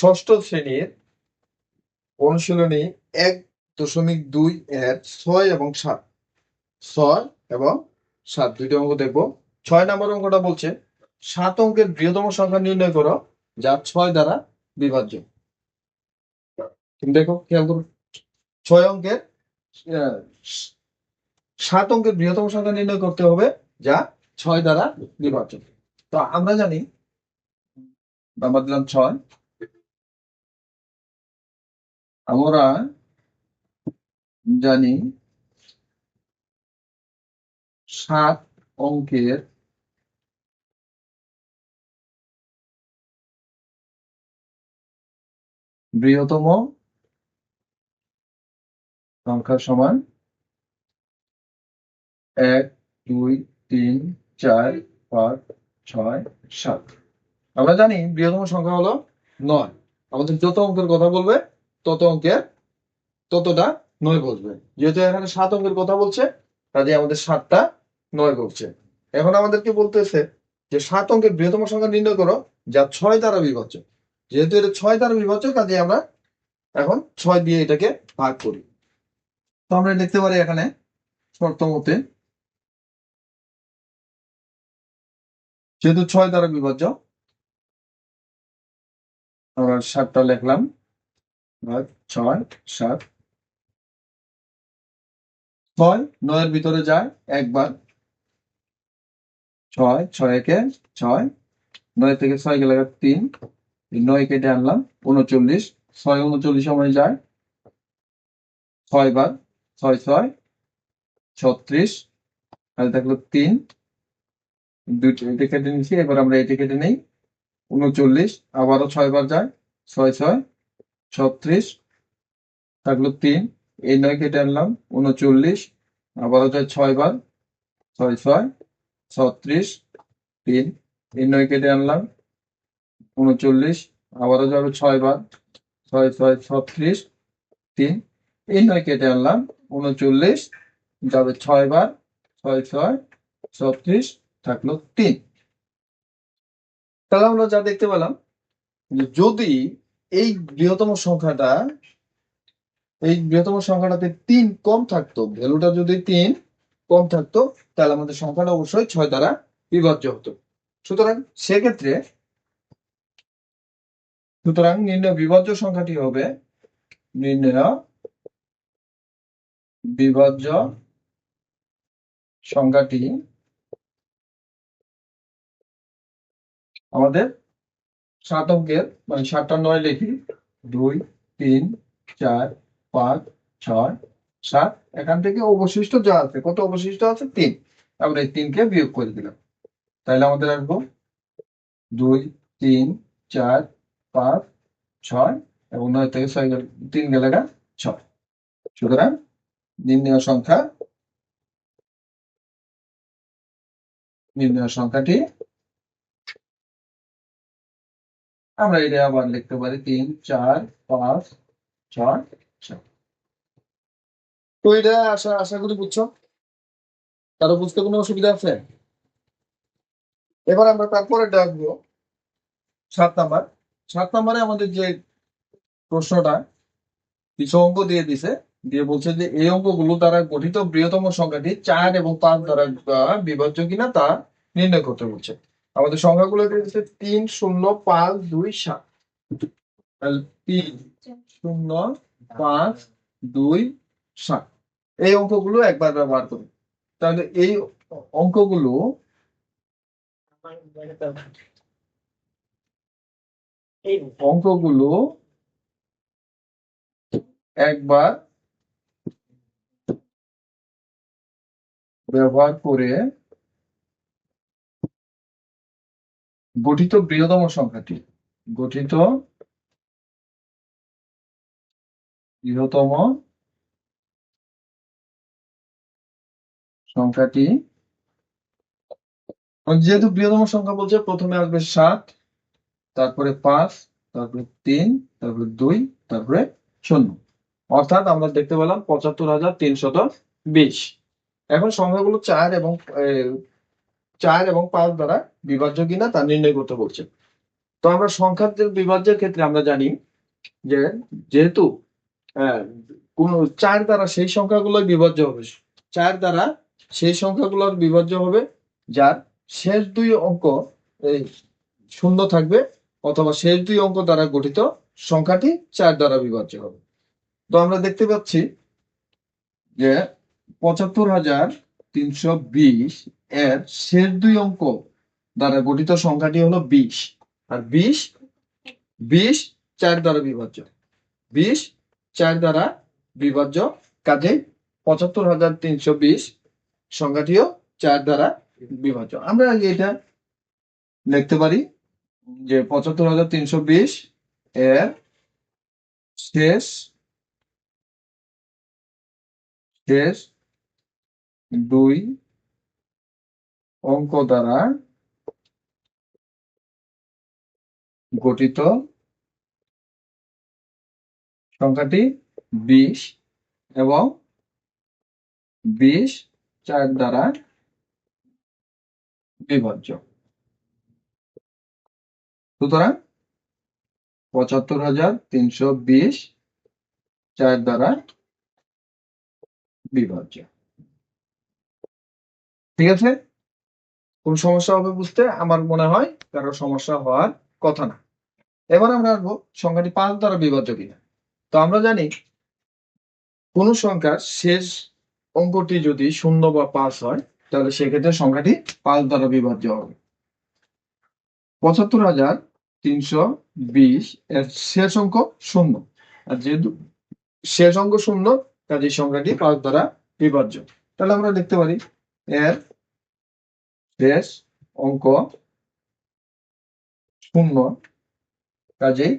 ষষ্ঠ শ্রেণির অনুশীলনী এক দশমিক দুই এর ছয় এবং সাত। ছয় এবং সাত, দুইটা অঙ্ক দেখব। ছয় নম্বর অঙ্কটা বলছে, সাত অঙ্কের বৃহত্তম সংখ্যা নির্ণয় করো, যা ছয় দ্বারা বিভাজ্য। দেখো, খেয়াল করো, ছয় অঙ্কের সাত অঙ্কের বৃহত্তম সংখ্যা নির্ণয় করতে হবে, যা ছয় দ্বারা বিভাজ্য। তো আমরা জানি নাম্বার দিলাম ছয় আমরা জানি সাত অঙ্কের বৃহত্তম সংখ্যা সমান এক, দুই, তিন, চার, পাঁচ, ছয়, সাত। আমরা জানি বৃহত্তম সংখ্যা হলো নয়। আমাদের যত অঙ্কের কথা বলবে তত অঙ্কের ততটা নয় বসবে। যেহেতু এখানে সাত অঙ্কের কথা বলছে কাজে আমাদের সাতটা নয় বসছে। এখন আমাদেরকে বলতেছে যে সাত অঙ্কের বৃহত্তম সংখ্যা নির্ণয় করো, যা ছয় দ্বারা বিভাজ্য যেহেতু এটা ছয় দ্বারা বিভাজ্য কাজে আমরা এখন ছয় দিয়ে এটাকে ভাগ করি। তো আমরা দেখতে পারি এখানে শর্ত যেহেতু ছয় দ্বারা বিভাজ্য আমরা সাতটা লিখলাম। আর ছয়, সাত। ছয়, নয়ের ভিতরে যায়, একবার। ছয় ছয় একে ছয়। নয় থেকে ছয় গেলে তিন। নয় কেটে আনলাম, উনচল্লিশ। ছয়, উনচল্লিশ সময় যায়। ছয় বার ছয় ছয়। ছত্রিশ। তাহলে থাকল তিন। দুইটা এটা কেটে নিচ্ছি এবার আমরা এটা কেটে নেই। উনচল্লিশ, আবারও ছয় বার যায়। ছয় ছয়। ছত্রিশ থাকল তিন। এই নয় কেটে আনলাম, উনচল্লিশ। আবারও যায় ছয় বার, ছয় ছয়, ছত্রিশ, তিন। এই নয় কেটে আনলাম, উনচল্লিশ। আবারও যাবে ছয় বার, ছয় ছয়, ছত্রিশ, তিন। এই নয় কেটে আনলাম, উনচল্লিশ। যাবে ছয় বার, ছয় ছয়, ছত্রিশ থাকল তিন। তাহলে আমরা যা দেখতে পেলাম যদি এই বৃহত্তম সংখ্যাটা, এই বৃহত্তম সংখ্যাটাতে তিন কম থাকতো, ভ্যালুটা যদি তিন কম থাকতো, তাহলে আমাদের সংখ্যাটা অবশ্যই ছয় দ্বারা বিভাজ্য হতো। সুতরাং সেক্ষেত্রে সুতরাং নির্ণয় বিভাজ্য সংখ্যাটি হবে নির্ণয় বিভাজ্য সংখ্যাটি আমাদের সাত অঙ্কের মানে সাতটা নয় লিখি, দুই, তিন, চার, পাঁচ, ছয়, সাত। এখান থেকে অবশিষ্ট যা আছে, কত অবশিষ্ট আছে? তিন। আমরা এই তিনকে বিয়োগ করে দিলাম। তাহলে আমাদের আসব। দুই, তিন, চার, পাঁচ, ছয়, এবং নয় থেকে ছয় গেলে, তিন গেলে গা ছয়। সুতরাং নির্ণয় সংখ্যা নির্ণয় সংখ্যাটি আমরা এটা আবার লিখতে পারি তিন, চার, পাঁচ, ছয় ছয় তো এটা আশা আশা করি বুঝছ? কারও বুঝতে কোনো অসুবিধা আছে? এবার আমরা তারপরে ডাকবো সাত নাম্বার। সাত নাম্বারে আমাদের যে প্রশ্নটা, কিছু অঙ্ক দিয়ে দিছে, দিয়ে বলছে যে এই অঙ্কগুলো দ্বারা গঠিত বৃহত্তম সংখ্যাটি চার এবং পাঁচ দ্বারা বিভাজ্য কিনা তা নির্ণয় করতে বলছে। আমাদের সংখ্যাগুলো দিয়ে দিচ্ছে তিন শূন্য পাঁচ দুই সাত। তিন শূন্য পাঁচ দুই সাত। এই অঙ্কগুলো একবার ব্যবহার করি তাহলে এই অঙ্কগুলো অঙ্কগুলো একবার ব্যবহার করে গঠিত বৃহত্তম সংখ্যাটি। গঠিত বৃহত্তম সংখ্যাটি। যেহেতু বৃহত্তম সংখ্যা বলছে, প্রথমে আসবে সাত, তারপরে পাঁচ, তারপরে তিন, তারপরে দুই, তারপরে শূন্য। অর্থাৎ আমরা দেখতে পেলাম পঁচাত্তর হাজার তিনশত বিশ। এখন সংখ্যাগুলো চার এবং চার এবং পাঁচ দ্বারা বিভাজ্য কিনা তা নির্ণয় করতে বলছে। তো আমরা সংখ্যার বিভাজ্যের ক্ষেত্রে আমরা জানি যে যেহেতু কোন চার দ্বারা সেই সংখ্যাগুলোই বিভাজ্য হবে। চার দ্বারা সেই সংখ্যাগুলোর বিভাজ্য হবে যার শেষ দুই অঙ্ক শূন্য থাকবে অথবা শেষ দুই অঙ্ক দ্বারা গঠিত সংখ্যাটি চার দ্বারা বিভাজ্য হবে। তো আমরা দেখতে পাচ্ছি যে পঁচাত্তর হাজার তিনশো বিশ এর শেষ দুই অঙ্ক দ্বারা গঠিত সংখ্যাটি হলো বিশ। আর বিশ বিশ চার দ্বারা বিভাজ্য। বিশ চার দ্বারা বিভাজ্য কাজে পঁচাত্তর হাজার তিনশো বিশ সংখ্যাটিও চার দ্বারা বিভাজ্য। আমরা আগে এটা লিখতে পারি যে পঁচাত্তর হাজার তিনশো বিশ এর শেষ শেষ দুই অঙ্ক দ্বারা গঠিত সংখ্যাটি বিশ এবং বিশ চার দ্বারা বিভাজ্য। সুতরাং পঁচাত্তর হাজার তিনশো বিশ চার দ্বারা বিভাজ্য। ঠিক আছে? কোন সমস্যা হবে বুঝতে আমার মনে হয় কারও সমস্যা হওয়ার কথা না। এবার আমরা আসব সংখ্যাটি পাঁচ দ্বারা বিভাজ্য কিনা। তো আমরা জানি কোন সংখ্যার শেষ অঙ্কটি যদি শূন্য বা পাঁচ হয়, তাহলে সেক্ষেত্রে সংখ্যাটি পাঁচ দ্বারা বিভাজ্য হবে। পঁচাত্তর হাজার তিনশো বিশ এর শেষ অঙ্ক শূন্য। আর যেহেতু শেষ অঙ্ক শূন্য কাজে সংখ্যাটি পাঁচ দ্বারা বিভাজ্য তাহলে আমরা দেখতে পারি এর শেষ অঙ্ক শূন্য। কাজেই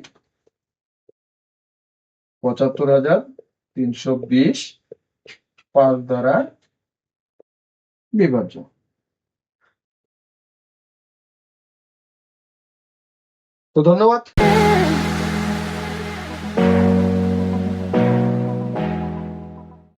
পঁচাত্তর হাজার তিনশো বিশ পাঁচ দ্বারা বিভাজ্য। তো ধন্যবাদ।